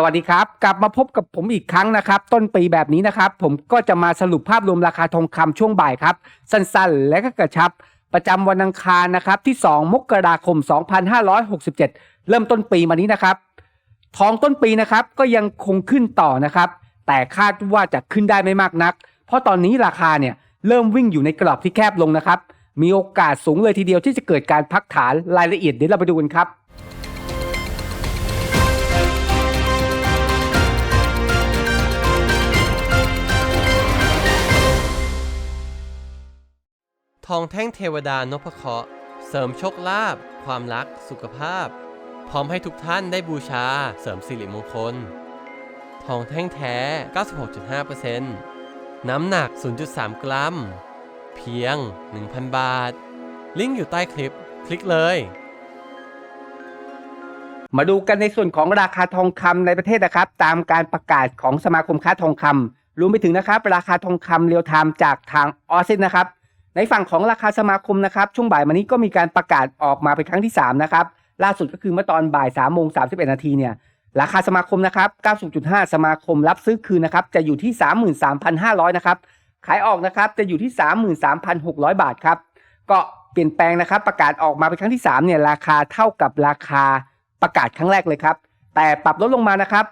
สวัสดีครับ กลับมาพบกับผมอีกครั้งนะครับ ต้นปีแบบนี้นะครับ ผมก็จะมาสรุปภาพรวมราคาทองคำช่วงบ่ายครับ สั้นๆ และก็กระชับ ประจำวันอังคารนะครับที่ 2 มกราคม 2567 เริ่มต้นปีมานี้นะครับ ทองต้นปีนะครับก็ยังคงขึ้นต่อนะครับ แต่คาดว่าจะขึ้นได้ไม่มากนัก เพราะตอนนี้ราคาเนี่ยเริ่มวิ่งอยู่ในกรอบที่แคบลงนะครับ มีโอกาสสูงเลยทีเดียวที่จะเกิดการพักฐานรายละเอียดเดี๋ยวเราไปดูกันครับ ทองแท่งเทวดานพเคราะห์เสริมโชคลาภความรัก สุขภาพ พร้อมให้ทุกท่านได้บูชาเสริมสิริมงคล ทองแท่งแท้ 96.5%น้ำหนัก 0.3 กรัม เพียง 1,000 บาท ลิงก์อยู่ใต้คลิป คลิกเลย มาดูกันในส่วนของราคาทองคำในประเทศนะครับ ตามการประกาศของสมาคมค้าทองคำรวมไปถึงนะครับ ราคาทองคำเรียลไทม์จากทางออสซินนะครับ ในฝั่งของราคาสมาคมนะครับช่วงบ่ายมานี้ก็มีการประกาศออกมาเป็นครั้งที่ 3 นะครับ ล่าสุดก็คือเมื่อตอนบ่าย3ามโมงสานาทีเนี่ยราคาสมาคมนะครับ90.5 สมาคมรับซื้อคืนนะครับจะอยู่ที่ 33,500 นะครับ ขายออกนะครับจะอยู่ที่ 33,600 บาทครับก็เปลี่ยนแปลงนะครับ ประกาศออกมาเป็นครั้งที่3เนี่ยราคาเท่ากับราคาประกาศครั้งแรกเลยครับ แต่ปรับลดลงมานะครับ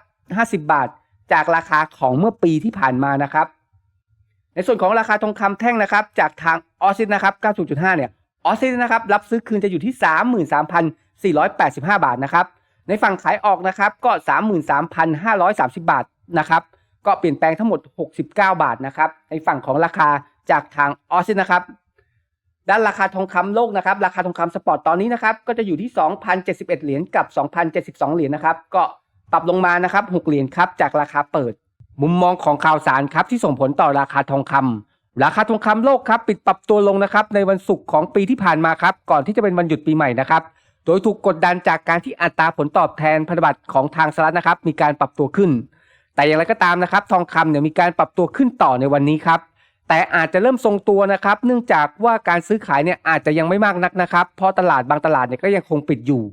50 บาทจากราคาของเมื่อปีที่ผ่านมานะครับ ในส่วนของราคาทองคำแท่งนะครับ จากทางออซิสนะครับ 90.5 เนี่ยออซิสนะครับรับซื้อคืนจะอยู่ที่ 33,485 บาทนะครับ ในฝั่งขายออกนะครับก็ 33,530 บาทนะครับ ก็เปลี่ยนแปลงทั้งหมด 69 บาทนะครับ ในฝั่งของราคาจากทางออซิสนะครับ ด้านราคาทองคำโลกนะครับ ราคาทองคำสปอร์ตตอนนี้นะครับ ก็จะอยู่ที่ 2,071 เหรียญกับ 2,072 เหรียญนะครับ ก็ปรับลงมานะครับ 6 เหรียญครับจากราคาเปิด มุมมองของข่าวสารครับที่ส่งผลต่อราคาทองคำราคาทองคำโลกครับปิดปรับตัวลงนะครับในวันศุกร์ของปีที่ผ่านมาครับก่อนที่จะเป็นวันหยุดปีใหม่นะครับโดยถูกกดดันจากการที่อัตราผลตอบแทนพันธบัตรของทางสหรัฐนะครับมีการปรับตัวขึ้น แต่อย่างไรก็ตามนะครับทองคำเนี่ยมีการปรับตัวขึ้นต่อในวันนี้ครับแต่อาจจะเริ่มทรงตัวนะครับเนื่องจากว่าการซื้อขายเนี่ยอาจจะยังไม่มากนักนะครับเพราะตลาดบางตลาดเนี่ยก็ยังคงปิดอยู่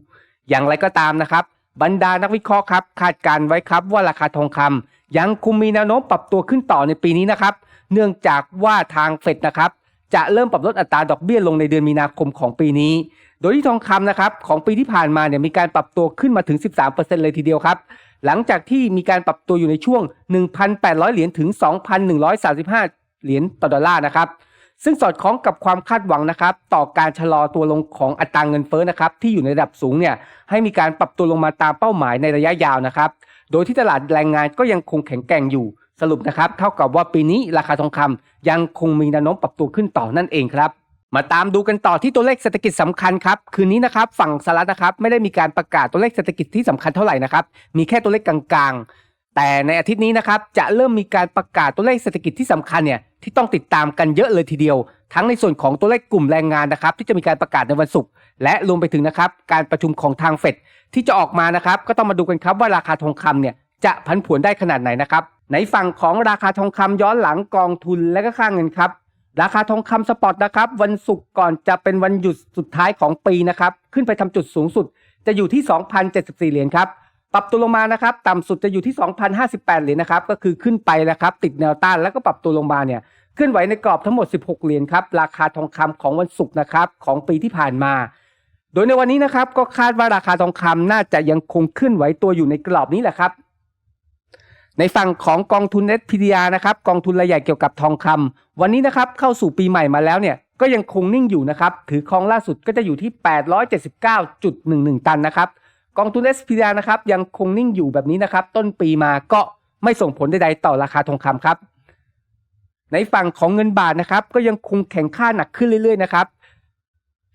อย่างไรก็ตามนะครับบรรดานักวิเคราะห์ครับคาดการณ์ไว้ครับว่าราคาทองคำ ยังคงมีแนวโน้มปรับตัวขึ้นต่อในปีนี้นะครับ เนื่องจากว่าทางเฟดนะครับจะเริ่มปรับลดอัตราดอกเบี้ยลงในเดือนมีนาคมของปีนี้ โดยที่ทองคำนะครับของปีที่ผ่านมาเนี่ยมีการปรับตัวขึ้นมาถึง 13%เลยทีเดียวครับ หลังจากที่มีการปรับตัวอยู่ในช่วง 1,800 เหรียญถึง 2,135 เหรียญต่อดอลลาร์นะครับ ซึ่งสอดคล้องกับความคาดหวังนะครับต่อการชะลอตัวลงของอัตราเงินเฟ้อนะครับที่อยู่ในระดับสูงเนี่ยให้มีการปรับตัวลงมาตามเป้าหมายในระยะยาวนะครับ โดยที่ตลาดแรงงานก็ยังคงแข็งแกร่งอยู่สรุปนะครับเท่ากับว่าปีนี้ราคาทองคำยังคงมีแนวโน้มปรับตัวขึ้นต่อนั่นเองครับ มาตามดูกันต่อที่ตัวเลขเศรษฐกิจสำคัญครับ คืนนี้นะครับฝั่งสหรัฐนะครับไม่ได้มีการประกาศตัวเลขเศรษฐกิจที่สำคัญเท่าไหร่นะครับมีแค่ตัวเลขกลาง แต่ในอาทิตย์นี้นะครับจะเริ่มมีการประกาศตัวเลขเศรษฐกิจที่สำคัญเนี่ยที่ต้องติดตามกันเยอะเลยทีเดียว ทั้งในส่วนของตัวเลขกลุ่มแรงงานนะครับที่จะมีการประกาศในวันศุกร์และรวมไปถึงนะครับการประชุมของทางเฟดที่จะออกมานะครับก็ต้องมาดูกันครับว่าราคาทองคำเนี่ยจะผันผวนได้ขนาดไหนนะครับในฝั่งของราคาทองคำย้อนหลังกองทุนและก็ค่าเงินครับราคาทองคำสปอตนะครับวันศุกร์ก่อนจะเป็นวันหยุดสุดท้ายของปีนะครับขึ้นไปทำจุดสูงสุด จะอยู่ที่ 2,074 เหรียญครับ ปรับตัวลงมานะครับต่ำสุดจะอยู่ที่ 2,058เหรียญนะครับก็คือขึ้นไปนะครับติดแนวต้านแล้วก็ปรับตัวลงมาเนี่ยเคลื่อนไหวในกรอบทั้งหมด 16 เหรียญครับราคาทองคำของวันศุกร์นะครับของปีที่ผ่านมา โดยในวันนี้นะครับก็คาดว่าราคาทองคำน่าจะยังคงเคลื่อนไหวตัวอยู่ในกรอบนี้แหละครับ ในฝั่งของกองทุน SPDR นะครับกองทุนรายใหญ่เกี่ยวกับทองคำวันนี้นะครับเข้าสู่ปีใหม่มาแล้วเนี่ยก็ยังคงนิ่งอยู่นะครับถือครองล่าสุดก็จะอยู่ที่ 879.11 ตันนะครับ กองทุน SPDR นะครับยังคงนิ่งอยู่แบบนี้นะครับต้นปีมาก็ไม่ส่งผลใดๆต่อราคาทองคำครับ ในฝั่งของเงินบาทนะครับ ก็ยังคงแข็งค่าหนักขึ้นเรื่อยๆนะครับ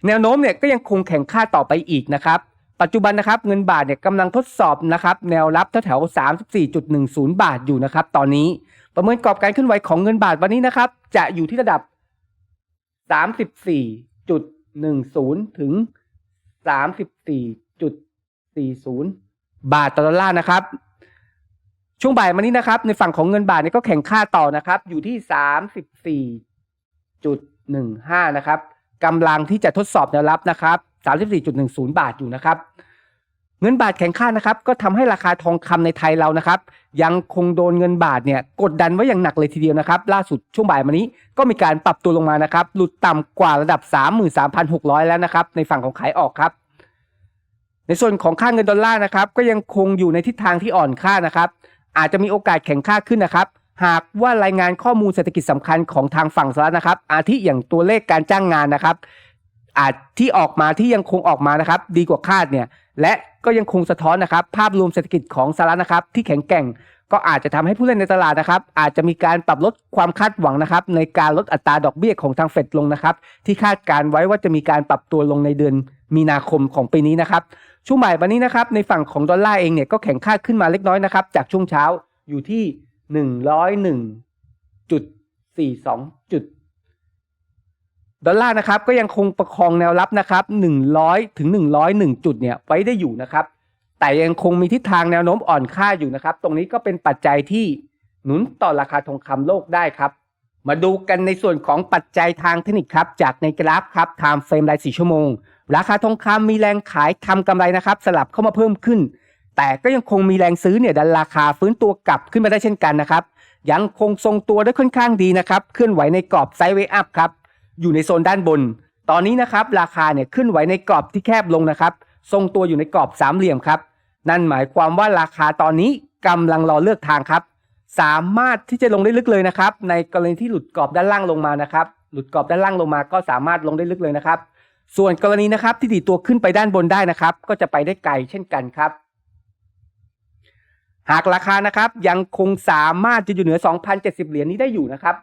แนวโน้มเนี่ยก็ยังคงแข็งค่าต่อไปอีกนะครับ ปัจจุบันนะครับเงินบาทเนี่ยกำลังทดสอบนะครับแนวรับแถวๆ34.10 บาทอยู่นะครับ ตอนนี้ประเมินกรอบการเคลื่อนไหวของเงินบาทวันนี้นะครับ จะอยู่ที่ระดับ 34.10 ถึง 34.40 บาทต่อดอลลาร์นะครับ ช่วงบ่ายวันนี้นะครับ ในฝั่งของเงินบาทนี่ก็แข่งค่าต่อนะครับ อยู่ที่ 34.15 นะครับกำลังที่จะทดสอบแนวรับนะครับ 34.10 บาทอยู่นะครับ เงินบาทแข็งค่านะครับ ก็ทำให้ราคาทองคำในไทยเรานะครับ ยังคงโดนเงินบาทเนี่ยกดดันไว้อย่างหนักเลยทีเดียวนะครับ ล่าสุดช่วงบ่ายมานี้ก็มีการปรับตัวลงมานะครับ หลุดต่ำกว่าระดับ 33,600 แล้วนะครับ ในฝั่งของขายออกครับ ในส่วนของค่าเงินดอลลาร์นะครับก็ยังคงอยู่ในทิศทางที่อ่อนค่านะครับอาจจะมีโอกาสแข็งค่าขึ้นนะครับ หากว่ารายงานข้อมูลเศรษฐกิจสำคัญของทางฝั่งสหรัฐนะครับ อาทิอย่างตัวเลขการจ้างงานนะครับ อาจที่ออกมาที่ยังคงออกมานะครับ ดีกว่าคาดเนี่ยและก็ยังคงสะท้อนนะครับ ภาพรวมเศรษฐกิจของสหรัฐนะครับ ที่แข็งแกร่งก็อาจจะทำให้ผู้เล่นในตลาดนะครับ อาจจะมีการปรับลดความคาดหวังนะครับ ในการลดอัตราดอกเบี้ยของทางเฟดลงนะครับ ที่คาดการไว้ว่าจะมีการปรับตัวลงในเดือน มีนาคมของปีนี้นะครับ ช่วงบ่ายวันนี้นะครับ ในฝั่งของดอลลาร์เองเนี่ยก็แข็งค่าขึ้นมาเล็กน้อยนะครับ จากช่วงเช้าอยู่ที่หนึ่งร้อยหนึ่งจุดสี่สองจุดดอลลาร์นะครับก็ยังคงประคองแนวรับนะครับ100ถึง101จุดเนี่ยไว้ได้อยู่นะครับ แต่ยังคงมีทิศทางแนวโน้มอ่อนค่าอยู่นะครับ ตรงนี้ก็เป็นปัจจัยที่หนุนต่อราคาทองคำโลกได้ครับ มาดูกันในส่วนของปัจจัยทางเทคนิคครับ จากในกราฟครับ time frame ราย4ชั่วโมง ราคาทองคำมีแรงขายทำกำไรนะครับ สลับเข้ามาเพิ่มขึ้น แต่ก็ยังคงมีแรงซื้อเนี่ยดันราคาฟื้นตัวกลับขึ้นมาได้เช่นกันนะครับ ยังคงทรงตัวได้ค่อนข้างดีนะครับ เคลื่อนไหวในกรอบไซด์เวย์อัพครับ อยู่ในโซนด้านบน ตอนนี้นะครับราคาเนี่ยขึ้นไหวในกรอบที่แคบลงนะครับ ทรงตัวอยู่ในกรอบสามเหลี่ยมครับ นั่นหมายความว่าราคาตอนนี้กำลังรอเลือกทางครับ สามารถที่จะลงได้ลึกเลยนะครับ ในกรณีที่หลุดกรอบด้านล่างลงมานะครับ หลุดกรอบด้านล่างลงมาก็สามารถลงได้ลึกเลยนะครับ ส่วนกรณีนะครับที่ดีดตัวขึ้นไปด้านบนได้นะครับ ก็จะไปได้ไกลเช่นกันครับ หากราคานะครับยังคงสามารถจะอยู่เหนือ 2,070 เหรียญนี้ได้อยู่นะครับ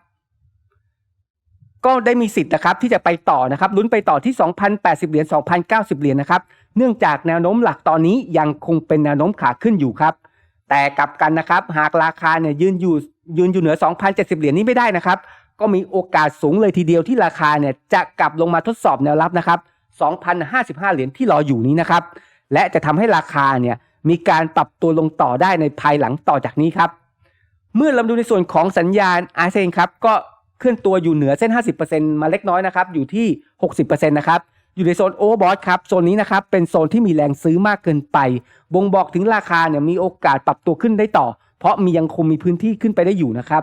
ก็ได้มีสิทธิ์นะครับที่จะไปต่อนะครับลุ้นไปต่อที่ 2,080 เหรียญ 2,090 เหรียญนะครับ เนื่องจากแนวโน้มหลักตอนนี้ยังคงเป็นแนวโน้มขาขึ้นอยู่ครับ แต่กลับกันนะครับ หากราคาเนี่ยยืนอยู่ยืนอยู่เหนือ 2,070 เหรียญนี้ไม่ได้นะครับ ก็มีโอกาสสูงเลยทีเดียวที่ราคาเนี่ยจะกลับลงมาทดสอบแนวรับนะครับ 2,055 เหรียญที่รออยู่นี้นะครับ และจะทำให้ราคาเนี่ยมีการปรับตัวลงต่อได้ในภายหลังต่อจากนี้ครับ เมื่อเราดูในส่วนของสัญญาณ r อ n ครับก็เคลื่อนตัวอยู่เหนือเส้น 50%มาเล็กน้อยนะครับอยู่ที่ 60%นะครับอยู่ในโซนโอเวอร์บอทครับโซนนี้นะครับเป็นโซนที่มีแรงซื้อมากเกินไป บ่งบอกถึงราคาเนี่ยมีโอกาสปรับตัวขึ้นได้ต่อ เพราะมียังคงมีพื้นที่ขึ้นไปได้อยู่นะครับ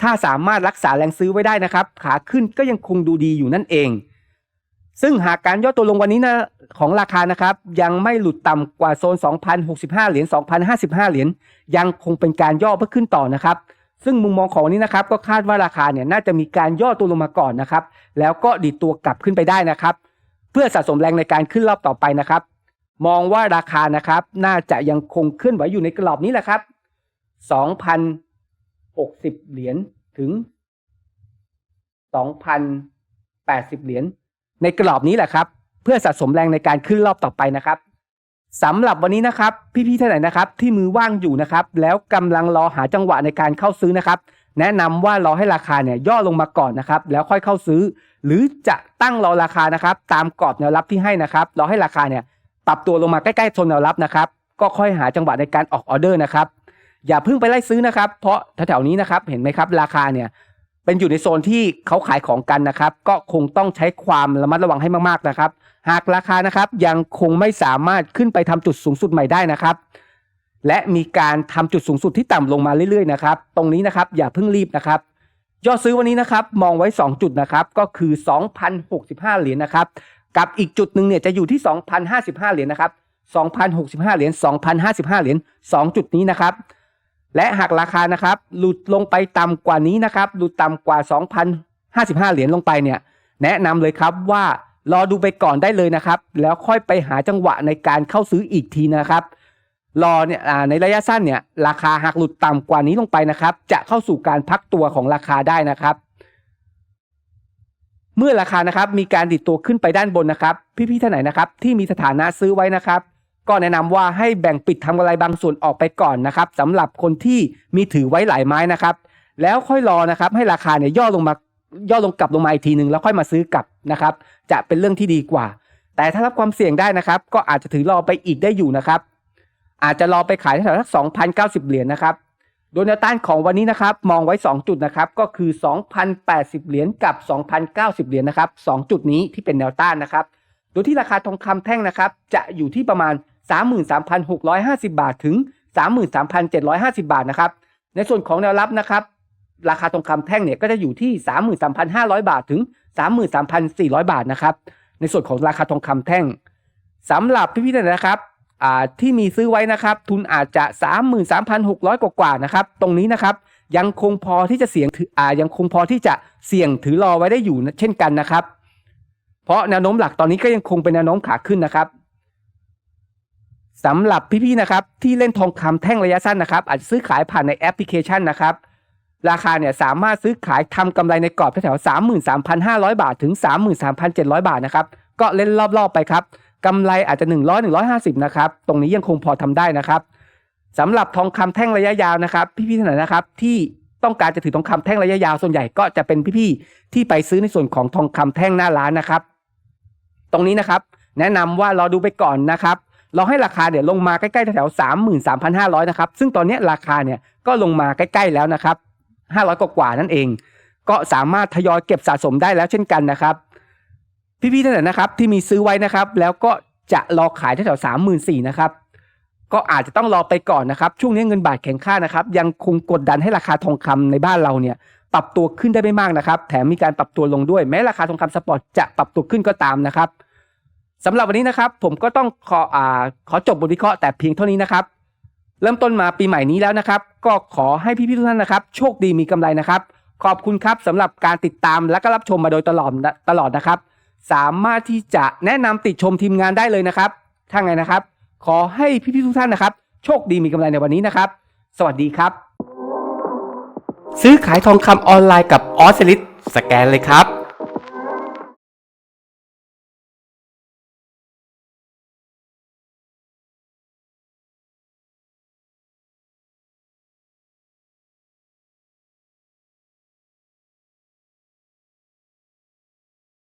ถ้าสามารถรักษาแรงซื้อไว้ได้นะครับ ขาขึ้นก็ยังคงดูดีอยู่นั่นเอง ซึ่งหากการย่อตัวลงวันนี้นะของราคานะครับ ยังไม่หลุดต่ำกว่าโซน 2,065 เหรียญ 2,055 เหรียญยังคงเป็นการย่อเพื่อขึ้นต่อนะครับ ซึ่งมุมมองของวันนี้นะครับ ก็คาดว่าราคาเนี่ยน่าจะมีการย่อตัวลงมาก่อนนะครับ แล้วก็ดีดตัวกลับขึ้นไปได้นะครับ เพื่อสะสมแรงในการขึ้นรอบต่อไปนะครับ มองว่าราคานะครับ น่าจะยังคงเคลื่อนไหวอยู่ในกรอบนี้แหละครับ2,000 2,060 เหรียญถึง 2,080 เหรียญในกรอบนี้แหละครับ เพื่อสะสมแรงในการขึ้นรอบต่อไปนะครับสำหรับวันนี้นะครับ พี่ๆท่านไหนนะครับ ที่มือว่างอยู่นะครับ แล้วกำลังรอหาจังหวะในการเข้าซื้อนะครับ แนะนำว่ารอให้ราคาเนี่ยย่อลงมาก่อนนะครับ แล้วค่อยเข้าซื้อ หรือจะตั้งรอราคานะครับ ตามกรอบแนวรับที่ให้นะครับรอให้ราคาเนี่ยปรับตัวลงมาใกล้ๆโซนแนวรับนะครับ ก็ค่อยหาจังหวะในการออกออเดอร์นะครับ อย่าเพิ่งไปไล่ซื้อนะครับ เพราะแถวๆนี้นะครับเห็นไหมครับ ราคาเนี่ยเป็นอยู่ในโซนที่เขาขายของกันนะครับ ก็คงต้องใช้ความระมัดระวังให้มากๆนะครับ หากราคานะครับยังคงไม่สามารถขึ้นไปทำจุดสูงสุดใหม่ได้นะครับ และมีการทำจุดสูงสุดที่ต่ำลงมาเรื่อยๆนะครับ ตรงนี้นะครับอย่าเพิ่งรีบนะครับยอดซื้อวันนี้นะครับมองไว้ 2 จุดนะครับก็คือ 2,065 เหรียญนะครับ กับอีกจุดหนึ่งเนี่ยจะอยู่ที่ 2,055 เหรียญนะครับ2,065 เหรียญ2,055 เหรียญ2 จุดนี้นะครับ และหากราคานะครับหลุดลงไปต่ำกว่านี้นะครับหลุดต่ำกว่า 2,055 เหรียญลงไปเนี่ยแนะนำเลยครับว่ารอดูไปก่อนได้เลยนะครับ แล้วค่อยไปหาจังหวะในการเข้าซื้ออีกทีนะครับ รอเนี่ยในระยะสั้นเนี่ยราคาหากหลุดต่ำกว่านี้ลงไปนะครับ จะเข้าสู่การพักตัวของราคาได้นะครับ เมื่อราคานะครับมีการดิดตัวขึ้นไปด้านบนนะครับ พี่ๆท่านไหนนะครับ ที่มีสถานะซื้อไว้นะครับ ก็แนะนำว่าให้แบ่งปิดทำกำไรบางส่วนออกไปก่อนนะครับสำหรับคนที่มีถือไว้หลายไม้นะครับ แล้วค่อยรอนะครับให้ราคาเนี่ยย่อลงมาย่อลงกลับลงมาอีกทีหนึ่งแล้วค่อยมาซื้อกลับนะครับ จะเป็นเรื่องที่ดีกว่า แต่ถ้ารับความเสี่ยงได้นะครับ ก็อาจจะถือรอไปอีกได้อยู่นะครับ อาจจะรอไปขายที่แถวสัก2,090 เหรียญนะครับ โดยแนวต้านของวันนี้นะครับ มองไว้ 2 จุดนะครับ ก็คือ 2,080 เหรียญกับ 2,090 เหรียญนะครับ2จุดนี้ที่เป็นแนวต้านนะครับ โดยที่ราคาทองคำแท่งนะครับ จะอยู่ที่ประมาณ 33,650 บาท ถึง 33,750 บาทนะครับ ในส่วนของแนวรับนะครับ ราคาทองคำแท่งเนี่ยก็จะอยู่ที่ 33,500 บาท ถึง 33,400 บาทนะครับ ในส่วนของราคาทองคำแท่งสำหรับพี่ๆท่นะครับที่มีซื้อไว้นะครับ ทุนอาจจะ 33,600 กว่าๆนะครับ ตรงนี้นะครับ ยังคงพอที่จะเสี่ยงถืออยังคงพอที่จะเสี่ยงถือรอไว้ได้อยู่เช่นกันนะครับ เพราะแนวโน้มหลักตอนนี้ก็ยังคงเป็นแนวโน้มขาขึ้นนะครับ สำหรับพี่ๆนะครับที่เล่นทองคำแท่งระยะสั้นนะครับ อาจจะซื้อขายผ่านในแอปพลิเคชันนะครับ ราคาเนี่ยสามารถซื้อขายทำกำไรในกรอบแถวๆ33,500 บาทถึง 33,700 บาทนะครับ ก็เล่นรอบๆไปครับกำไรอาจจะ 100 150 นะครับ ตรงนี้ยังคงพอทำได้นะครับสำหรับทองคำแท่งระยะยาวนะครับ พี่ๆท่านไหนนะครับที่ต้องการจะถือทองคำแท่งระยะยาวส่วนใหญ่ก็จะเป็นพี่ๆที่ไปซื้อในส่วนของทองคำแท่งหน้าร้านนะครับ ตรงนี้นะครับ แนะนำว่ารอดูไปก่อนนะครับ เรอให้ราคาเนี่ยลงมาใกล้ๆแถวๆ33,500นสามพันห้าร้อยนะครับ ซึ่งตอนนี้ราคาเนี่ยก็ลงมาใกล้ๆแล้วนะครับ500กว่านั่นเอง ก็สามารถทยอยเก็บสะสมได้แล้วเช่นกันนะครับ พี่ๆท่านไหนนะครับที่มีซื้อไว้นะครับ แล้วก็จะรอขายแถวๆ34,000นะครับก็อาจจะต้องรอไปก่อนนะครับ ช่วงนี้เงินบาทแข็งค่านะครับ ยังคงกดดันให้ราคาทองคำในบ้านเราเนี่ย ปรับตัวขึ้นได้ไม่มากนะครับ แถมมีการปรับตัวลงด้วย แม้ราคาทองคำสปอร์ตจะปรับตัวขึ้นก็ตามนะครับ สำหรับวันนี้นะครับ ผมก็ต้องขออ่าขอจบบทวิเคราะห์แต่เพียงเท่านี้นะครับ เริ่มต้นมาปีใหม่นี้แล้วนะครับ ก็ขอให้พี่ๆทุกท่านนะครับ โชคดีมีกำไรนะครับ ขอบคุณครับสำหรับการติดตามและก็รับชมมาโดยตลอดตลอดนะครับ สามารถที่จะแนะนำติดชมทีมงานได้เลยนะครับถ้าไงนะครับ ขอให้พี่ๆทุกท่านนะครับ โชคดีมีกำไรในวันนี้นะครับ สวัสดีครับ ซื้อขายทองคำออนไลน์กับออสลิสแกนเลยครับ